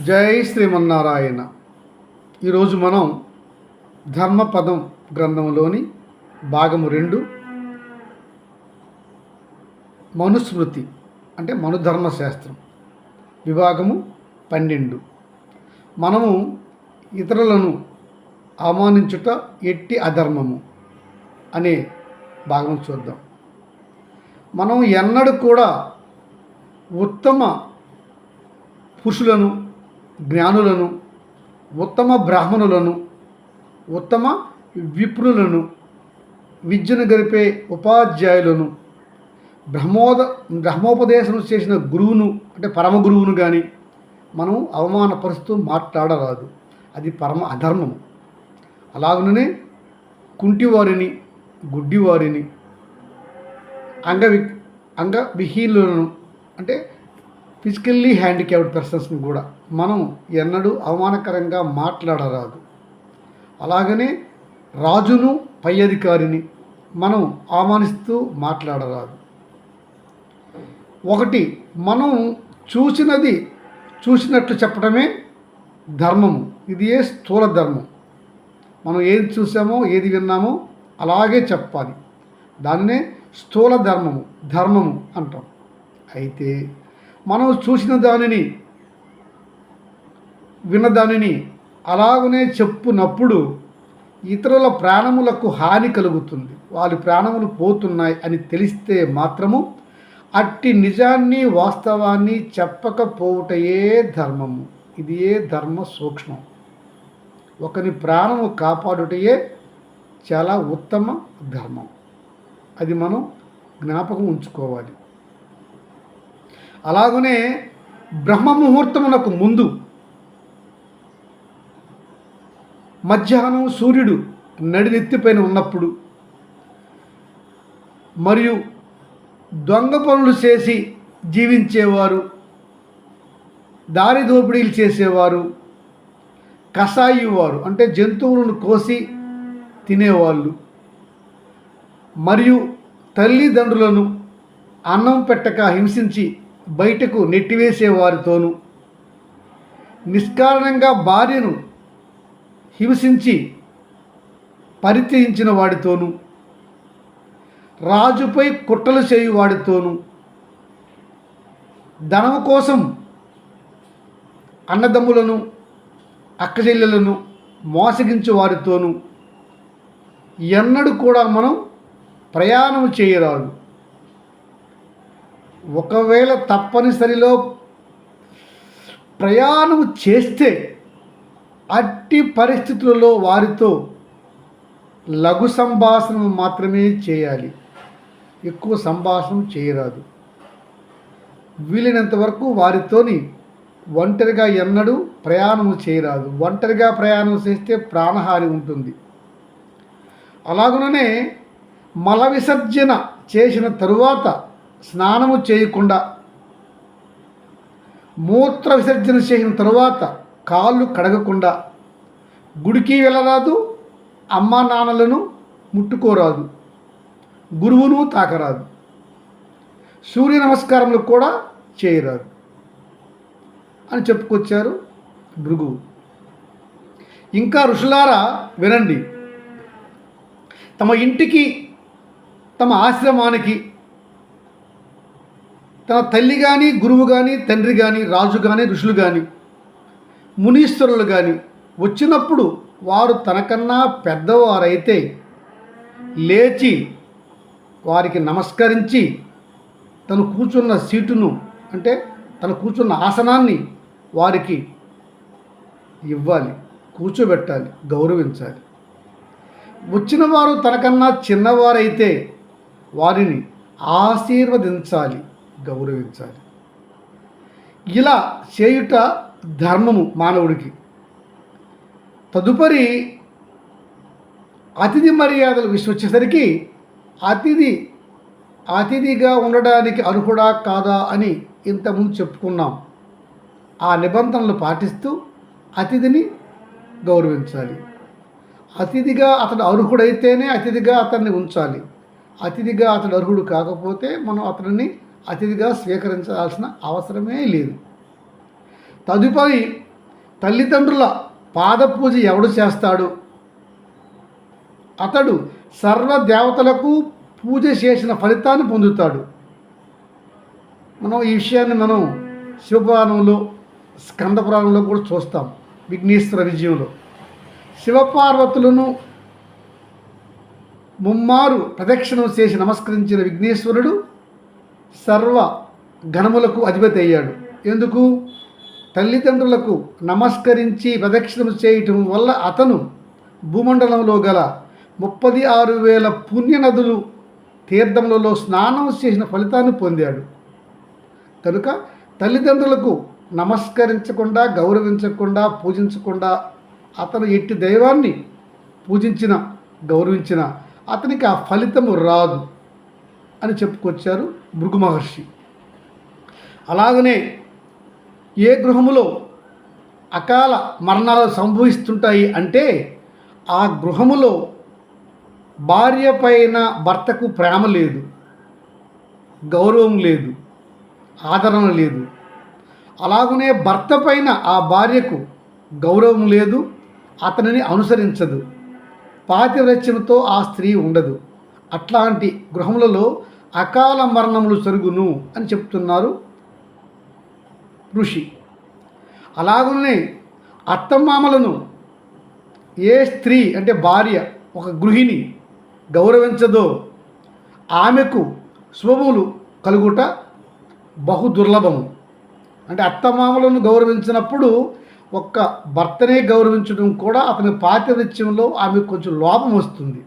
జై శ్రీమన్నారాయణ. ఈరోజు మనం ధర్మపదం గ్రంథంలోని భాగము రెండు మనుస్మృతి అంటే మనుధర్మశాస్త్రం విభాగము పన్నెండు. మనము ఇతరులను అవమానించుట ఎట్టి అధర్మము అనే భాగం చూద్దాం. మనం ఎన్నడూ కూడా ఉత్తమ పురుషులను జ్ఞానులను ఉత్తమ బ్రాహ్మణులను ఉత్తమ విప్రులను విద్యను గరిపే ఉపాధ్యాయులను బ్రహ్మోద బ్రహ్మోపదేశం చేసిన గురువును అంటే పరమ గురువును కానీ మనం అవమానపరుస్తూ మాట్లాడరాదు. అది పరమ అధర్మం. అలాగనే కుంటివారిని గుడ్డివారిని అంగవి అంగవిహీనులను అంటే ఫిజికల్లీ హ్యాండిక్యాప్డ్ పర్సన్స్ని కూడా మనం ఎన్నడూ అవమానకరంగా మాట్లాడరాదు. అలాగనే రాజును పై అధికారిని మనం అవమానిస్తూ మాట్లాడరాదు. ఒకటి మనం చూసినది చూసినట్లు చెప్పడమే ధర్మము. ఇది ఏ స్థూల ధర్మం? మనం ఏది చూసామో ఏది విన్నామో అలాగే చెప్పాలి. దాన్నే స్థూల ధర్మము ధర్మము అంటాం. అయితే మనం చూసిన దానిని విన్నదానిని అలాగనే చెప్పునప్పుడు ఇతరుల ప్రాణములకు హాని కలుగుతుంది. వాళ్ళ ప్రాణములు పోతున్నాయి అని తెలిస్తే మాత్రము అట్టి నిజాన్ని వాస్తవాన్ని చెప్పకపోవుటయే ధర్మము. ఇది ఏ ధర్మ సూక్ష్మం. ఒకని ప్రాణము కాపాడుటయే చాలా ఉత్తమ ధర్మం. అది మనం జ్ఞాపకం ఉంచుకోవాలి. అలాగనే బ్రహ్మ ముహూర్తమునకు ముందు మధ్యాహ్నం సూర్యుడు నడినెత్తిపైన ఉన్నప్పుడు మరియు దొంగ పనులు చేసి జీవించేవారు దారి దోపిడీలు చేసేవారు కషాయివారు అంటే జంతువులను కోసి తినేవాళ్ళు మరియు తల్లిదండ్రులను అన్నం పెట్టక హింసించి బయటకు నెట్టివేసేవారితోనూ నిష్కారణంగా భార్యను హింసించి పరిచయించిన వాడితోనూ రాజుపై కుట్రలు చేయువాడితోనూ ధనం కోసం అన్నదమ్ములను అక్కచెల్లెలను మోసగించే వారితోనూ ఎన్నడూ కూడా మనం ప్రయాణం చేయరాదు. ఒకవేళ తప్పనిసరిలో ప్రయాణం చేస్తే అట్టి పరిస్థితులలో వారితో లఘు సంభాషణ మాత్రమే చేయాలి. ఎక్కువ సంభాషణ చేయరాదు. వీలైనంత వరకు వారితోని ఒంటరిగా ఎన్నడూ ప్రయాణం చేయరాదు. ఒంటరిగా ప్రయాణం చేస్తే ప్రాణహాని ఉంటుంది. అలాగుననే మల విసర్జన చేసిన తరువాత స్నానము చేయకుండా మూత్ర విసర్జన చేసిన తరువాత కాళ్ళు కడగకుండా గుడికి వెళ్ళరాదు అమ్మా నాన్నలను ముట్టుకోరాదు గురువును తాకరాదు సూర్య నమస్కారములు కూడా చేయరాదు అని చెప్పుకొచ్చారు భృగువు ఇంకా ఋషులారా వినండి. తమ ఇంటికి తమ ఆశ్రమానికి తన తల్లి కానీ గురువు కానీ తండ్రి కానీ రాజు కానీ ఋషులు కానీ మునీశ్వరులు కానీ వచ్చినప్పుడు వారు తనకన్నా పెద్దవారైతే లేచి వారికి నమస్కరించి తను కూర్చున్న సీటును అంటే తను కూర్చున్న ఆసనాన్ని వారికి ఇవ్వాలి కూర్చోబెట్టాలి గౌరవించాలి. వచ్చిన వారు తనకన్నా చిన్నవారైతే వారిని ఆశీర్వదించాలి. గౌరవించాలి. ఇలా చేయుట ధర్మము మానవుడికి. తదుపరి అతిథి మర్యాదలు విషయం వచ్చేసరికి అతిథి అతిథిగా ఉండడానికి అర్హుడా కాదా అని ఇంతకుముందు చెప్పుకున్నాం. ఆ నిబంధనలు పాటిస్తూ అతిథిని గౌరవించాలి. అతిథిగా అతడు అర్హుడైతేనే అతిథిగా అతన్ని ఉంచాలి. అతిథిగా అతడు అర్హుడు కాకపోతే మనం అతనిని అతిథిగా స్వీకరించాల్సిన అవసరమే లేదు. తదుపరి తల్లిదండ్రుల పాదపూజ ఎవడు చేస్తాడు? అతడు సర్వ దేవతలకు పూజ చేసిన ఫలితాన్ని పొందుతాడు. మనం ఈ విషయాన్ని మనం శివపురాణంలో స్కందపురాణంలో కూడా చూస్తాం విఘ్నేశ్వర విజయంలో. శివపార్వతులను ముమ్మారు ప్రదక్షిణం చేసి నమస్కరించిన విఘ్నేశ్వరుడు సర్వ గణములకు అధిపతి అయ్యాడు. ఎందుకు? తల్లిదండ్రులకు నమస్కరించి ప్రదక్షిణం చేయటం వల్ల అతను భూమండలంలో గల ముప్పది ఆరు వేల పుణ్యనదులు తీర్థములలో స్నానం చేసిన ఫలితాన్ని పొందాడు. కనుక తల్లిదండ్రులకు నమస్కరించకుండా గౌరవించకుండా పూజించకుండా అతను ఎట్టి దైవాన్ని పూజించిన గౌరవించిన అతనికి ఆ ఫలితము రాదు. అని చెప్పుకొచ్చారు భృగు మహర్షి. అలాగనే ఏ గృహములో అకాల మరణాలు సంభవిస్తుంటాయి అంటే ఆ గృహములో భార్య పైన భర్తకు ప్రేమ లేదు గౌరవం లేదు ఆదరణ లేదు. అలాగనే భర్త పైన ఆ భార్యకు గౌరవం లేదు అతనిని అనుసరించదు పాతివ్రత్యంతో ఆ స్త్రీ ఉండదు. అట్లాంటి గృహములలో అకాల మరణములు జరుగును అని చెప్తున్నారు ఋషి. అలాగనే అత్తమామలను ఏ స్త్రీ అంటే భార్య ఒక గృహిణి గౌరవించదో ఆమెకు శుభములు కలుగుట బహు దుర్లభము. అంటే అత్తమామలను గౌరవించినప్పుడు ఒక్క భర్తనే గౌరవించడం కూడా అతని పాతివృత్యంలో ఆమెకు కొంచెం లోపం వస్తుంది.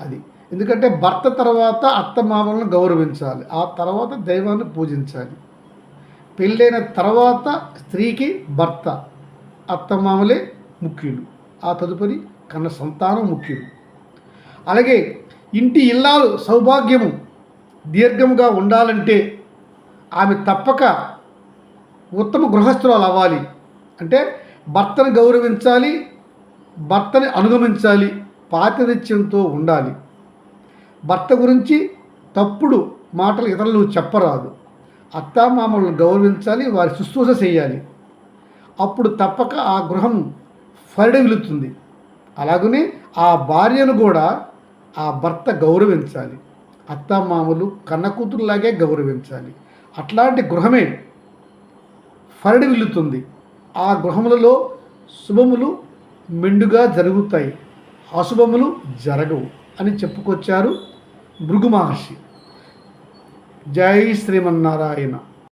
అది. ఎందుకంటే భర్త తర్వాత అత్తమామలను గౌరవించాలి. ఆ తర్వాత దైవాన్ని పూజించాలి. పెళ్ళైన తర్వాత స్త్రీకి భర్త అత్తమామలే ముఖ్యులు. ఆ తదుపరి కన్న సంతానం ముఖ్యులు. అలాగే ఇంటి ఇల్లాలు సౌభాగ్యము దీర్ఘంగా ఉండాలంటే ఆమె తప్పక ఉత్తమ గృహస్థురాలు అవ్వాలి. అంటే భర్తను గౌరవించాలి భర్తని అనుగమించాలి. పాతినిత్యంతో ఉండాలి. భర్త గురించి తప్పుడు మాటలు ఇతరులు చెప్పరాదు. అత్తామామలను గౌరవించాలి వారి శుశ్రూష చేయాలి. అప్పుడు తప్పక ఆ గృహం ఫలిడవిలుతుంది అలాగనే ఆ భార్యను కూడా ఆ భర్త గౌరవించాలి. అత్తామామలు కన్న కూతురులాగే గౌరవించాలి. అట్లాంటి గృహమే ఫరడి విల్లుతుంది ఆ గృహములలో శుభములు మెండుగా జరుగుతాయి. అశుభములు జరగవు అని చెప్పుకొచ్చారు భృగు మహర్షి జై శ్రీమన్నారాయణ.